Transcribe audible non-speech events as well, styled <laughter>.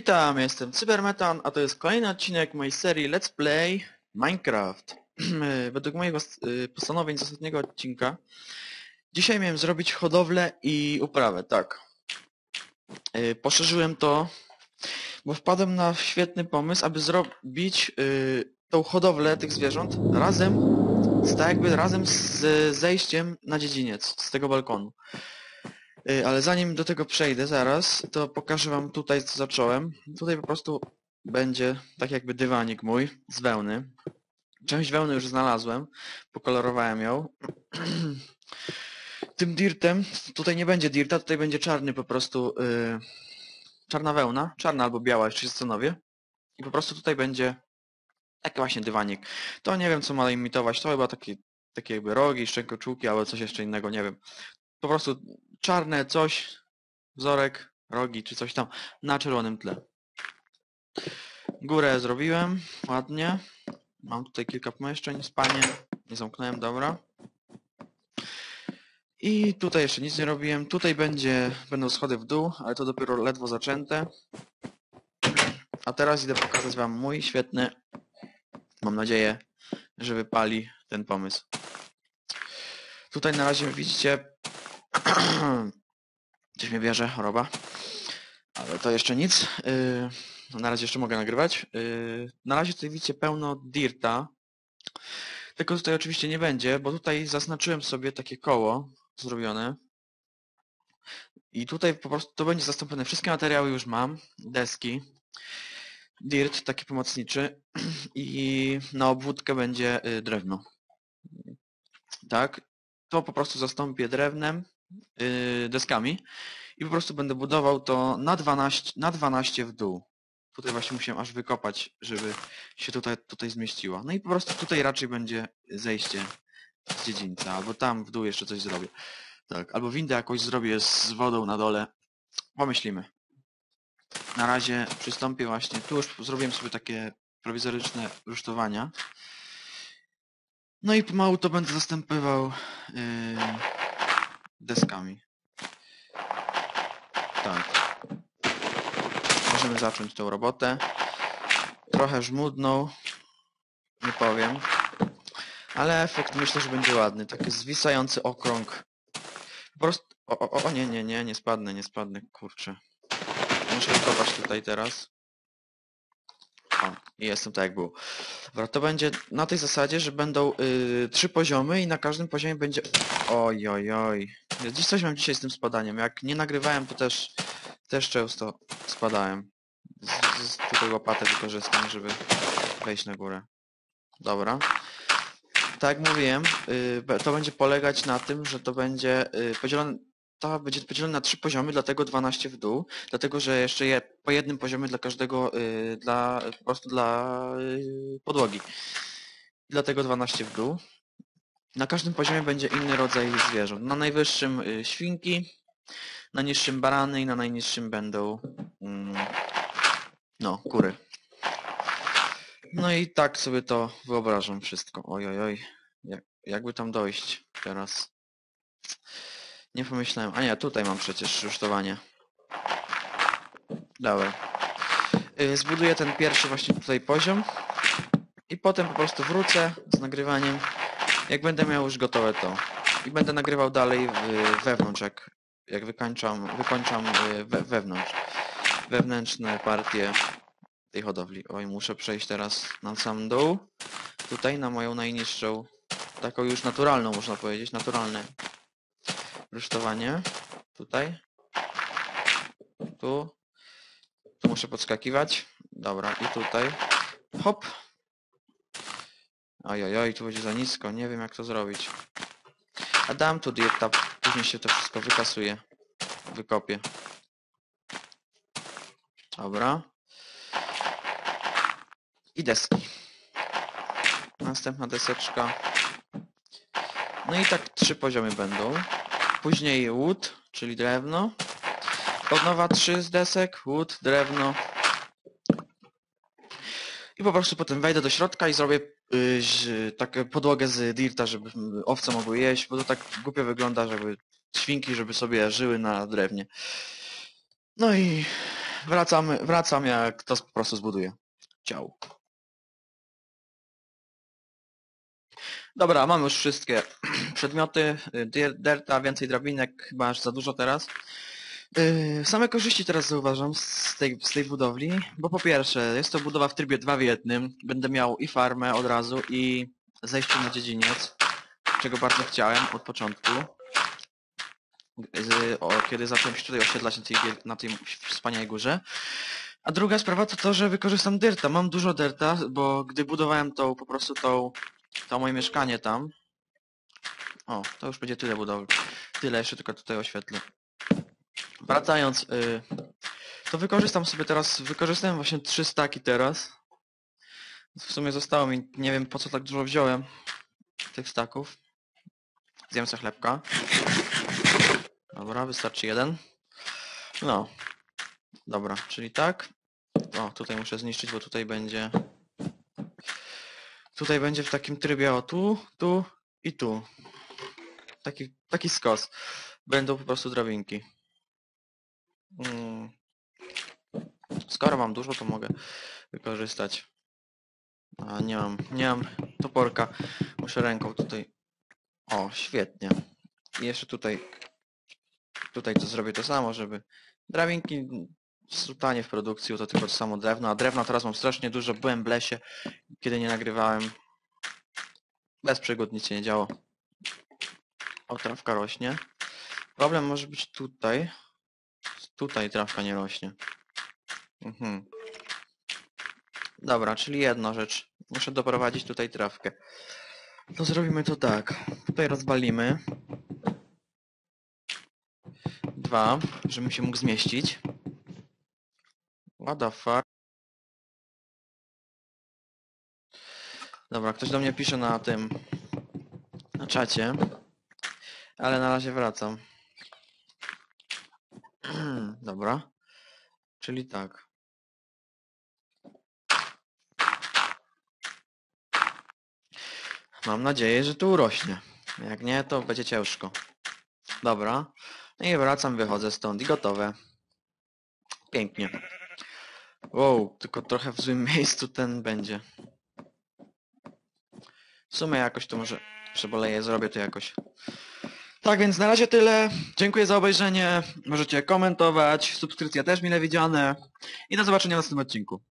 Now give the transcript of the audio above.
Witam, jestem Cybermetan, a to jest kolejny odcinek mojej serii Let's Play Minecraft. <clears throat> Według moich y, postanowień z ostatniego odcinka dzisiaj miałem zrobić hodowlę i uprawę, tak. Y, Poszerzyłem to, bo wpadłem na świetny pomysł, aby zrobić y, tą hodowlę tych zwierząt razem, z, tak jakby razem z zejściem na dziedziniec, z tego balkonu. Y, Ale zanim do tego przejdę zaraz, to pokażę wam tutaj co zacząłem. Tutaj po prostu będzie tak jakby dywanik mój z wełny. Część wełny już znalazłem, pokolorowałem ją. <clears throat> Tym dirtem, tutaj nie będzie dirta, tutaj będzie czarny po prostu, y, czarna wełna, czarna albo biała, jeszcze się zastanowię. I po prostu tutaj będzie taki właśnie dywanik. To nie wiem co ma imitować, to chyba takie, takie jakby rogi, szczękoczułki albo coś jeszcze innego, nie wiem. Po prostu czarne coś, wzorek, rogi czy coś tam na czerwonym tle. Górę zrobiłem, ładnie. Mam tutaj kilka pomieszczeń, spanie, nie zamknąłem, dobra. I tutaj jeszcze nic nie robiłem. Tutaj będzie, będą schody w dół, ale to dopiero ledwo zaczęte. A teraz idę pokazać wam mój świetny, mam nadzieję, że wypali ten pomysł. Tutaj na razie widzicie <clears throat> Coś mnie bierze, choroba. Ale to jeszcze nic. Yy, na razie jeszcze mogę nagrywać. Yy, na razie tutaj widzicie pełno dirta. Tylko tutaj oczywiście nie będzie, bo tutaj zaznaczyłem sobie takie koło zrobione. I tutaj po prostu to będzie zastąpione. Wszystkie materiały już mam. Deski. Dirt, taki pomocniczy. <clears throat> I na obwódkę będzie y, drewno. Tak. To po prostu zastąpię drewnem deskami i po prostu będę budował to na 12, na 12 w dół. Tutaj właśnie musiałem aż wykopać, żeby się tutaj, tutaj zmieściło. No i po prostu tutaj raczej będzie zejście z dziedzińca, albo tam w dół jeszcze coś zrobię. Tak, albo windę jakoś zrobię z wodą na dole. Pomyślimy. Na razie przystąpię właśnie, tu już zrobiłem sobie takie prowizoryczne rusztowania. No i pomału to będę zastępował yy, deskami. Tak. Możemy zacząć tą robotę. Trochę żmudną, nie powiem. Ale efekt myślę, że będzie ładny. Taki zwisający okrąg. Po prostu... O, o, o, nie, nie, nie, nie spadnę, nie spadnę, kurczę. Muszę kopać tutaj teraz. O, jestem tak jak było. Dobra, to będzie na tej zasadzie, że będą y, trzy poziomy i na każdym poziomie będzie... Oj, oj, oj. Dziś coś mam dzisiaj z tym spadaniem. Jak nie nagrywałem, to też, też często spadałem. Z, z tutaj łopatę wykorzystam, żeby wejść na górę. Dobra. Tak jak mówiłem, y, to będzie polegać na tym, że to będzie y, podzielone... To będzie podzielone na trzy poziomy, dlatego 12 w dół, dlatego że jeszcze je po jednym poziomie dla każdego, y, dla po prostu dla y, podłogi. Dlatego 12 w dół. Na każdym poziomie będzie inny rodzaj zwierząt. Na najwyższym y, świnki, na niższym barany i na najniższym będą mm, no, kury. No i tak sobie to wyobrażam wszystko. Oj, oj, oj. Jak, jakby tam dojść teraz? Nie pomyślałem. A nie, tutaj mam przecież rusztowanie. Dobra. Y, Zbuduję ten pierwszy właśnie tutaj poziom. I potem po prostu wrócę z nagrywaniem jak będę miał już gotowe to. I będę nagrywał dalej w- wewnątrz, jak, jak wykończam, wykończam y, we, wewnątrz. Wewnętrzne partie tej hodowli. Oj, muszę przejść teraz na sam dół. Tutaj na moją najniższą, taką już naturalną można powiedzieć, naturalne rusztowanie. Tutaj. Tu. Tu muszę podskakiwać. Dobra, i tutaj. Hop. Oj, oj, oj, tu będzie za nisko, nie wiem jak to zrobić. A dam tu dirta, później się to wszystko wykasuje. Wykopię. Dobra. I deski. Następna deseczka. No i tak trzy poziomy będą. Później wood, czyli drewno. Od nowa trzy z desek, wood, drewno. I po prostu potem wejdę do środka i zrobię y, ź- taką podłogę z dirta, żeby owce mogły jeść, bo to tak głupio wygląda, żeby świnki, żeby sobie żyły na drewnie. No i wracamy, wracam jak to po prostu zbuduję. Ciao. Dobra, mamy już wszystkie <clears throat> przedmioty. y, Derta, więcej drabinek, chyba aż za dużo teraz. Yy, Same korzyści teraz zauważam z tej, z tej budowli, bo po pierwsze jest to budowa w trybie 2 w 1. Będę miał i farmę od razu i zejście na dziedziniec, czego bardzo chciałem od początku. Kiedy zacząłem się tutaj osiedlać na tej, na tej wspaniałej górze. A druga sprawa to to, że wykorzystam dyrta. Mam dużo dyrta, bo gdy budowałem tą, po prostu tą, to moje mieszkanie tam. O, to już będzie tyle budowy. Tyle, jeszcze tylko tutaj oświetlę. Wracając, y, to wykorzystam sobie teraz, wykorzystałem właśnie trzy staki teraz. W sumie zostało mi, nie wiem po co tak dużo wziąłem tych staków. Zjem sobie chlebka. Dobra, wystarczy jeden. No. Dobra, czyli tak. O, tutaj muszę zniszczyć, bo tutaj będzie... Tutaj będzie w takim trybie o tu, tu i tu. Taki, taki skos. Będą po prostu drabinki. Mm. Skoro mam dużo, to mogę wykorzystać. A nie mam, nie mam toporka. Muszę ręką tutaj. O, świetnie. I jeszcze tutaj, tutaj to zrobię to samo, żeby drabinki sutanie w produkcji, to tylko samo drewno, a drewna teraz mam strasznie dużo, byłem w lesie, kiedy nie nagrywałem. Bez przygód nic się nie działo. O, trawka rośnie. Problem może być tutaj. Tutaj trawka nie rośnie. Mhm. Dobra, czyli jedna rzecz. Muszę doprowadzić tutaj trawkę. To zrobimy to tak. Tutaj rozbalimy. Dwa, żebym się mógł zmieścić. What the fuck? Dobra, ktoś do mnie pisze na tym... Na czacie. Ale na razie wracam. <clears throat> Dobra. Czyli tak. Mam nadzieję, że tu urośnie. Jak nie, to będzie ciężko. Dobra. No i wracam, wychodzę stąd i gotowe. Pięknie. Wow, tylko trochę w złym <laughs> miejscu ten będzie. W sumie jakoś to może przeboleję, zrobię to jakoś. Tak więc na razie tyle. Dziękuję za obejrzenie. Możecie komentować. Subskrypcja też mile widziane. I do zobaczenia w następnym odcinku.